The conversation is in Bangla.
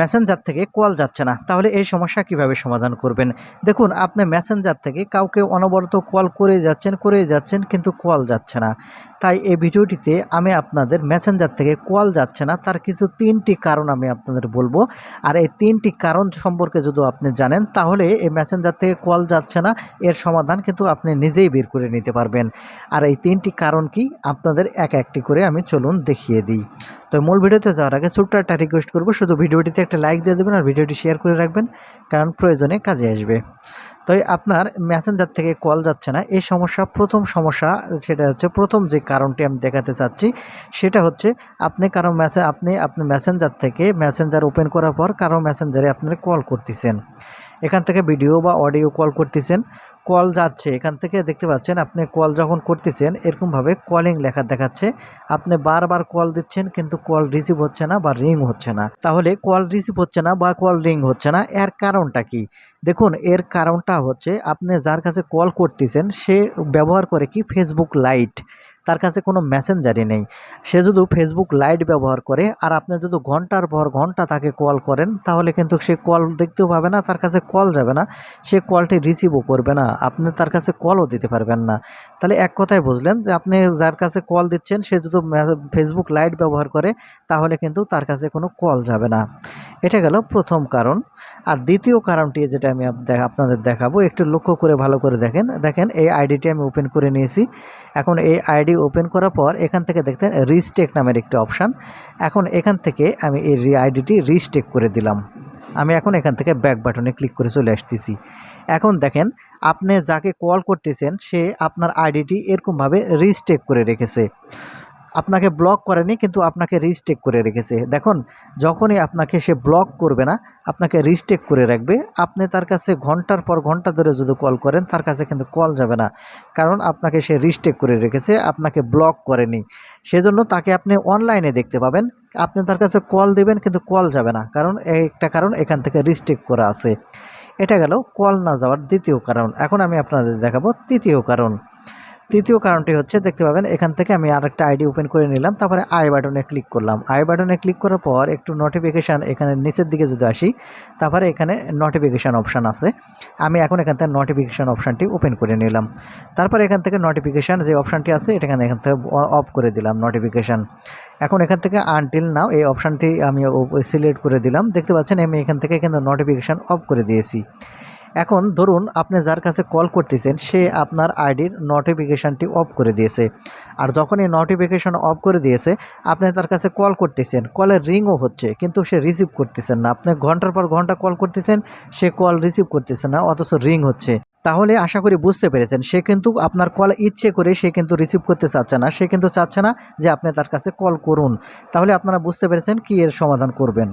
মেসেঞ্জার থেকে কল যাচ্ছে না। তাহলে এই সমস্যা কীভাবে সমাধান করবেন? দেখুন, আপনি মেসেঞ্জার থেকে কাউকে অনবরত কল করে যাচ্ছেন করে যাচ্ছেন, কিন্তু কল যাচ্ছে না। তাই এই ভিডিওটিতে আমি আপনাদের মেসেঞ্জার থেকে কল যাচ্ছে না, তার কিছু তিনটি কারণ আমি আপনাদের বলব। আর এই তিনটি কারণ সম্পর্কে যদি আপনি জানেন, তাহলে এই মেসেঞ্জার থেকে কল যাচ্ছে না, এর সমাধান কিন্তু আপনি নিজেই বের করে নিতে পারবেন। আর এই তিনটি কারণ কি? আপনাদের এক একটি করে আমি চলুন দেখিয়ে দিই। তো মূল ভিডিওতে যাওয়ার আগে ছোট্ট একটা রিকোয়েস্ট করব, শুধু ভিডিওটিতে একটা লাইক দিয়ে দেবেন আর ভিডিওটি শেয়ার করে রাখবেন কারণ প্রয়োজনে কাজে আসবে। তো এই আপনার মেসেঞ্জার থেকে কল যাচ্ছে না। এই সমস্যা, প্রথম সমস্যা সেটা হচ্ছে, প্রথম যে কারণটি আমি দেখাতে চাচ্ছি, সেটা হচ্ছে আপনি কারও মেসে আপনি আপনি মেসেঞ্জার থেকে মেসেঞ্জার ওপেন করার পর কারও মেসেঞ্জারে আপনার কল করতেছেন। এখান থেকে ভিডিও বা অডিও কল করতেছেন। কল যাচ্ছে, এখান থেকে দেখতে পাচ্ছেন আপনি কল যখন করতেছেন, এরকমভাবে কলিং লেখা দেখাচ্ছে। আপনি বারবার কল দিচ্ছেন, কিন্তু কল রিসিভ হচ্ছে না বা রিং হচ্ছে না। তাহলে কল রিসিভ হচ্ছে না বা কল রিং হচ্ছে না, এর কারণটা কি? দেখুন, এর কারণটা হচ্ছে আপনি যার কাছে কল করতেছেন সে ব্যবহার করে কি? ফেসবুক লাইট তার কাছে কোনো মেসেঞ্জারই নেই। সে যদি ফেসবুক লাইট ব্যবহার করে আর আপনি যদি ঘণ্টার পর ঘণ্টা তাকে কল করেন, তাহলে কিন্তু সে কল দেখতেও পাবে না, তার কাছে কল যাবে না। সে কলটি রিসিভও করবে না। আপনি তার কাছে কলও দিতে পারবেন না। তাহলে এক কথায় বুঝলেন যে আপনি যার কাছে কল দিচ্ছেন, সে যদি ফেসবুক লাইট ব্যবহার করে, তাহলে কিন্তু তার কাছে কোনো কল যাবে না। এটা গেল প্রথম কারণ। আর দ্বিতীয় কারণটি যেটা আমি আপনাদের দেখাবো, একটু লক্ষ্য করে ভালো করে দেখেন। দেখেন, এই আইডিটি আমি ওপেন করে নিয়েছি। এখন এই আইডি ওপেন করার পর এখান থেকে দেখতেন রিস্টেক নামের একটি অপশান। এখন এখান থেকে আমি এই আইডিটি রিস্টেক করে দিলাম। আমি এখন এখান থেকে ব্যাক বাটনে ক্লিক করে চলে আসতেছি। এখন দেখেন, আপনি যাকে কল করতেছেন সে আপনার আইডিটি এরকমভাবে রিস্টেক করে রেখেছে। আপনাকে ব্লক করেনি, কিন্তু আপনাকে রিস্টেক করে রেখেছে। দেখুন, যখনই আপনাকে সে ব্লক করবে না, আপনাকে রিস্টেক করে রাখবে, আপনি তার কাছে ঘণ্টার পর ঘণ্টা ধরে যদি কল করেন, তার কাছে কিন্তু কল যাবে না। কারণ আপনাকে সে রিস্টেক করে রেখেছে, আপনাকে ব্লক করেনি। সেজন্য তাকে আপনি অনলাইনে দেখতে পাবেন। আপনি তার কাছে কল দেবেন, কিন্তু কল যাবে না। কারণ একটা কারণ, এখান থেকে রিস্টেক করা আছে। এটা গেল কল না যাওয়ার দ্বিতীয় কারণ। এখন আমি আপনাদের দেখাবো তৃতীয় কারণ। তৃতীয় কারণটি হচ্ছে, দেখতে পাবেন, এখান থেকে আমি আরেকটা আইডি ওপেন করে নিলাম, তারপরে আই বাটনে ক্লিক করলাম। আই বাটনে ক্লিক করার পর একটু নোটিফিকেশান এখানে নিচের দিকে যদি আসি, তারপরে এখানে নোটিফিকেশান অপশান আছে। আমি এখন এখান থেকে নোটিফিকেশান অপশানটি ওপেন করে নিলাম। তারপরে এখান থেকে নোটিফিকেশান যে অপশানটি আছে এটা এখানে এখান থেকে অফ করে দিলাম নোটিফিকেশান এখন এখান থেকে আনটিল নাও এই অপশানটি আমি সিলেক্ট করে দিলাম। দেখতে পাচ্ছেন, আমি এখান থেকে কিন্তু নোটিফিকেশান অফ করে দিয়েছি। এখন ধরুন আপনি যার কাছে কল করতেছেন, সে আপনার আইডির নোটিফিকেশানটি অফ করে দিয়েছে। আর যখন এই নোটিফিকেশান অফ করে দিয়েছে, আপনি তার কাছে কল করতেছেন কলের রিংও হচ্ছে, কিন্তু সে রিসিভ করতেছেন না। আপনি ঘণ্টার পর ঘণ্টা কল করতেছেন, সে কল রিসিভ করতেছে না, অথচ রিং হচ্ছে। তাহলে আশা করি বুঝতে পেরেছেন, সে কিন্তু আপনার কল ইচ্ছে করে সে কিন্তু রিসিভ করতে চাচ্ছে না। সে কিন্তু চাচ্ছে না যে আপনি তার কাছে কল করুন। তাহলে আপনারা বুঝতে পেরেছেন কি এর সমাধান করবেন।